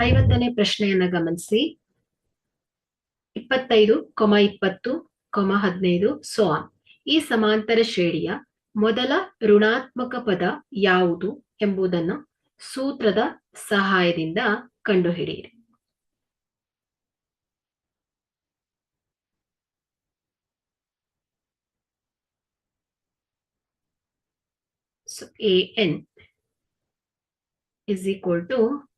ಐವತ್ತನೇ ಪ್ರಶ್ನೆಯನ್ನ ಗಮನಿಸಿ. ಇಪ್ಪತ್ತೈದು, ಕೊಮ ಇಪ್ಪತ್ತು, ಕೊಮ ಹದಿನೈದು ಸೋಆನ್ ಈ ಸಮಾಂತರ ಶ್ರೇಣಿಯ ಮೊದಲ ಋಣಾತ್ಮಕ ಪದ ಯಾವುದು ಎಂಬುದನ್ನು ಸೂತ್ರದ ಸಹಾಯದಿಂದ ಕಂಡುಹಿಡಿಯಿರಿ. N is equal equal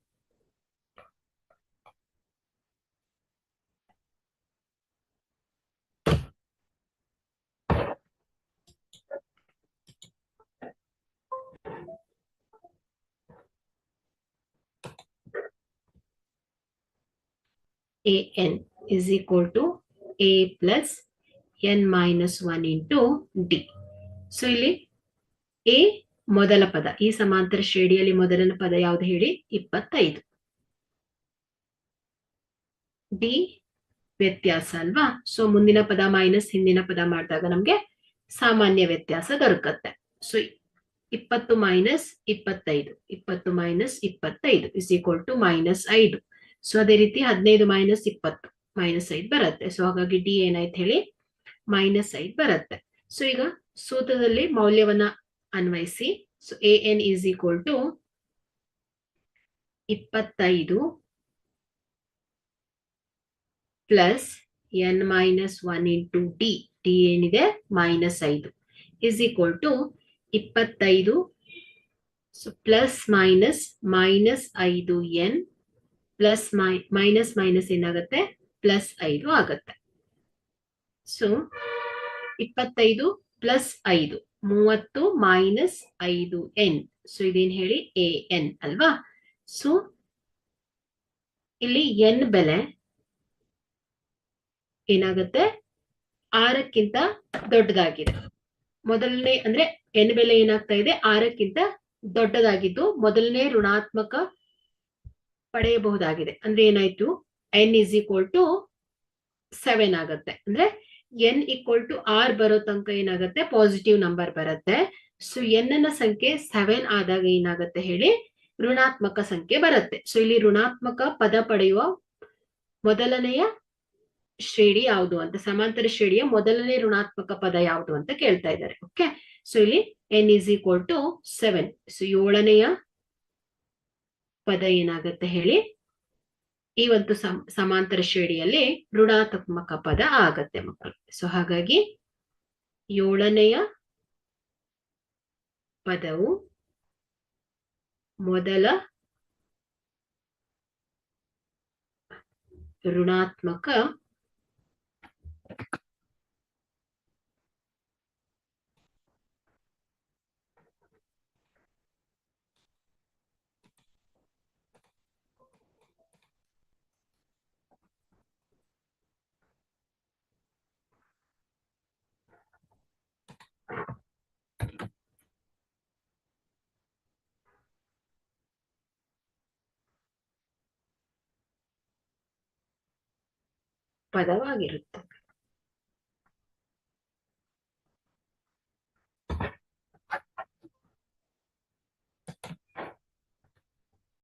an is equal to a plus n minus 1 into d. So ಇಲ್ಲಿ ಎ ಮೊದಲ ಪದ, ಈ ಸಮಾಂತರ ಶ್ರೇಣಿಯಲ್ಲಿ ಮೊದಲನ ಪದ ಯಾವುದು ಹೇಳಿ? ಇಪ್ಪತ್ತೈದು. ಡಿ ವ್ಯತ್ಯಾಸ ಅಲ್ವಾ? ಸೊ ಮುಂದಿನ ಪದ ಮೈನಸ್ ಹಿಂದಿನ ಪದ ಮಾಡಿದಾಗ ನಮ್ಗೆ ಸಾಮಾನ್ಯ ವ್ಯತ್ಯಾಸ ದೊರಕತ್ತೆ. ಸೊ ಇಪ್ಪತ್ತು ಮೈನಸ್ ಇಪ್ಪತ್ತೈದು, ಇಪ್ಪತ್ತು ಮೈನಸ್ ಇಪ್ಪತ್ತೈದು ಇಸ್ ಈಕ್ವಲ್ ಟು ಮೈನಸ್ ಐದು. ಸೊ ಅದೇ ರೀತಿ ಹದಿನೈದು ಮೈನಸ್ ಇಪ್ಪತ್ತು ಮೈನಸ್ ಐದು ಬರುತ್ತೆ. ಸೊ ಹಾಗಾಗಿ ಡಿ ಏನಾಯ್ತು ಹೇಳಿ? ಮೈನಸ್ ಐದು ಬರುತ್ತೆ. ಸೊ ಈಗ ಸೂತ್ರದಲ್ಲಿ ಮೌಲ್ಯವನ್ನ ಅನ್ವಯಿಸಿ. So A N is equal to ಇಪ್ಪತ್ತೈದು plus N minus one into D D ಏನಿದೆ? ಮೈನಸ್ ಐದು ಇಸ್ ಈಕ್ವಲ್ ಟು ಇಪ್ಪತ್ತೈದು. ಸೊ ಪ್ಲಸ್ ಮೈನಸ್ ಮೈನಸ್ ಐದು ಎನ್ ಪ್ಲಸ್ ಮೈ ಮೈನಸ್ ಮೈನಸ್ ಏನಾಗುತ್ತೆ? ಪ್ಲಸ್ ಐದು ಆಗತ್ತೆ. ಸೊ ಇಪ್ಪತ್ತೈದು ಪ್ಲಸ್ ಐದು, ಮೂವತ್ತು ಮೈನಸ್ ಐದು ಎನ್ ಸೊ ಇದೇನ್ ಹೇಳಿ? ಎ ಎನ್ ಅಲ್ವಾ? ಸೊ ಇಲ್ಲಿ ಎನ್ ಬೆಲೆ ಏನಾಗುತ್ತೆ? ಆರಕ್ಕಿಂತ ದೊಡ್ಡದಾಗಿದೆ. ಮೊದಲನೇ ಅಂದ್ರೆ ಎನ್ ಬೆಲೆ ಏನಾಗ್ತಾ ಇದೆ? ಆರಕ್ಕಿಂತ ದೊಡ್ಡದಾಗಿದ್ದು, ಮೊದಲನೇ ಋಣಾತ್ಮಕ ಪಡೆಯಬಹುದಾಗಿದೆ. ಅಂದ್ರೆ ಏನಾಯ್ತು? N is equal to seven ಆಗತ್ತೆ. ಅಂದ್ರೆ ಎನ್ ಈಕ್ವಲ್ ಟು ಆರ್ ಬರೋ ತನಕ ಏನಾಗುತ್ತೆ? ಪಾಸಿಟಿವ್ ನಂಬರ್ ಬರುತ್ತೆ. ಸೊ ಎನ್ನ ಸಂಖ್ಯೆ ಸೆವೆನ್ ಆದಾಗ ಏನಾಗುತ್ತೆ ಹೇಳಿ? ಋಣಾತ್ಮಕ ಸಂಖ್ಯೆ ಬರುತ್ತೆ. ಸೊ ಇಲ್ಲಿ ಋಣಾತ್ಮಕ ಪದ ಪಡೆಯುವ ಮೊದಲನೆಯ ಶ್ರೇಣಿ ಯಾವುದು ಅಂತ, ಸಮಾಂತರ ಶ್ರೇಣಿಯ ಮೊದಲನೇ ಋಣಾತ್ಮಕ ಪದ ಯಾವುದು ಅಂತ ಕೇಳ್ತಾ ಇದ್ದಾರೆ. ಓಕೆ ಸೊ ಇಲ್ಲಿ N is equal to seven so ಏಳನೆಯ ಪದ ಏನಾಗುತ್ತೆ ಹೇಳಿ? ಈ ಒಂದು ಸಮಾಂತರ ಶ್ರೇಣಿಯಲ್ಲಿ ಋಣಾತ್ಮಕ ಪದ ಆಗತ್ತೆ ಮಕ್ಕಳು. ಸೊ ಹಾಗಾಗಿ ಏಳನೆಯ ಪದವು ಮೊದಲ ಋಣಾತ್ಮಕ ಪದವಾಗಿರುತ್ತದೆ.